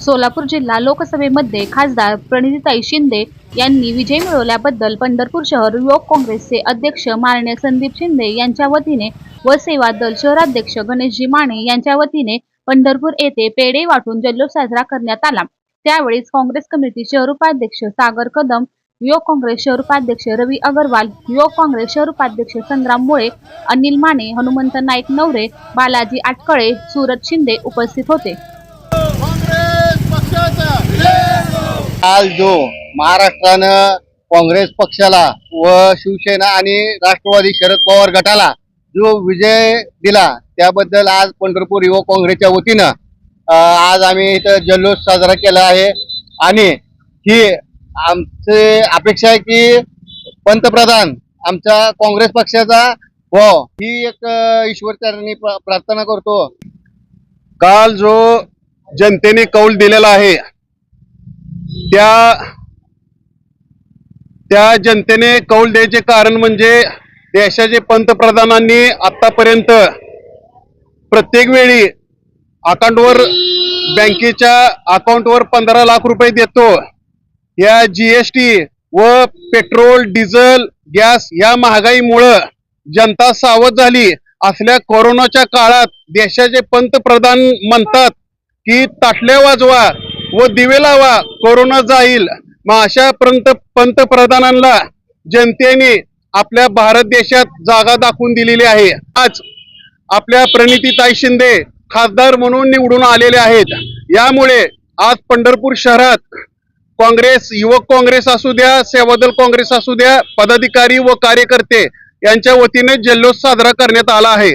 सोलापूर जिल्हा लोकसभेमध्ये खासदार प्रणितीताई शिंदे यांनी विजय मिळवल्याबद्दल पंढरपूर शहर युवक काँग्रेसचे अध्यक्ष माननीय संदीप शिंदे यांच्या वतीने व सेवा दल शहराध्यक्ष गणेशजी माने यांच्या वतीने पंढरपूर येथे पेढे वाटून जल्लोष साजरा करण्यात आला. त्यावेळी काँग्रेस कमिटी शहर उपाध्यक्ष सागर कदम युवक काँग्रेस शहर उपाध्यक्ष रवी अगरवाल युवक काँग्रेस शहर उपाध्यक्ष संग्राम मुळे अनिल माने हनुमंत नाईक नवरे बालाजी आटकळे सूरज शिंदे उपस्थित होते. काल जो महाराष्ट्रानं काँग्रेस पक्षाला व शिवसेना आणि राष्ट्रवादी शरद पवार गटाला जो विजय दिला त्याबद्दल आज पंढरपूर युवक काँग्रेसच्या वतीनं आज आम्ही इथं जल्लोष साजरा केला आहे. आणि ही आमची अपेक्षा आहे की पंतप्रधान आमच्या काँग्रेस पक्षाचा हो ही एक ईश्वरचरणी प्रा- प्रार्थना करतो. काल जो जनतेने कौल दिलेला आहे. त्या त्या जनतेने कौल द्यायचे कारण म्हणजे देशाचे पंतप्रधानांनी आतापर्यंत प्रत्येक वेळी अकाउंटवर बँकेच्या अकाउंटवर पंधरा लाख रुपये देतो. या जीएसटी व पेट्रोल डिझेल गॅस या महागाईमुळं जनता सावध झाली. असल्या कोरोनाच्या काळात देशाचे पंतप्रधान म्हणतात की ताटल्या वाजवा व दिवे लावा कोरोना जाईल. मग अशा पंत पंतप्रधानांना जनतेने आपल्या भारत देशात जागा दाखवून दिलेली आहे. आज आपल्या प्रणितीताई शिंदे खासदार म्हणून निवडून आलेले आहेत. यामुळे आज पंढरपूर शहरात काँग्रेस युवक काँग्रेस असू द्या सेवादल काँग्रेस असू द्या पदाधिकारी व कार्यकर्ते यांच्या वतीने जल्लोष साजरा करण्यात आला आहे.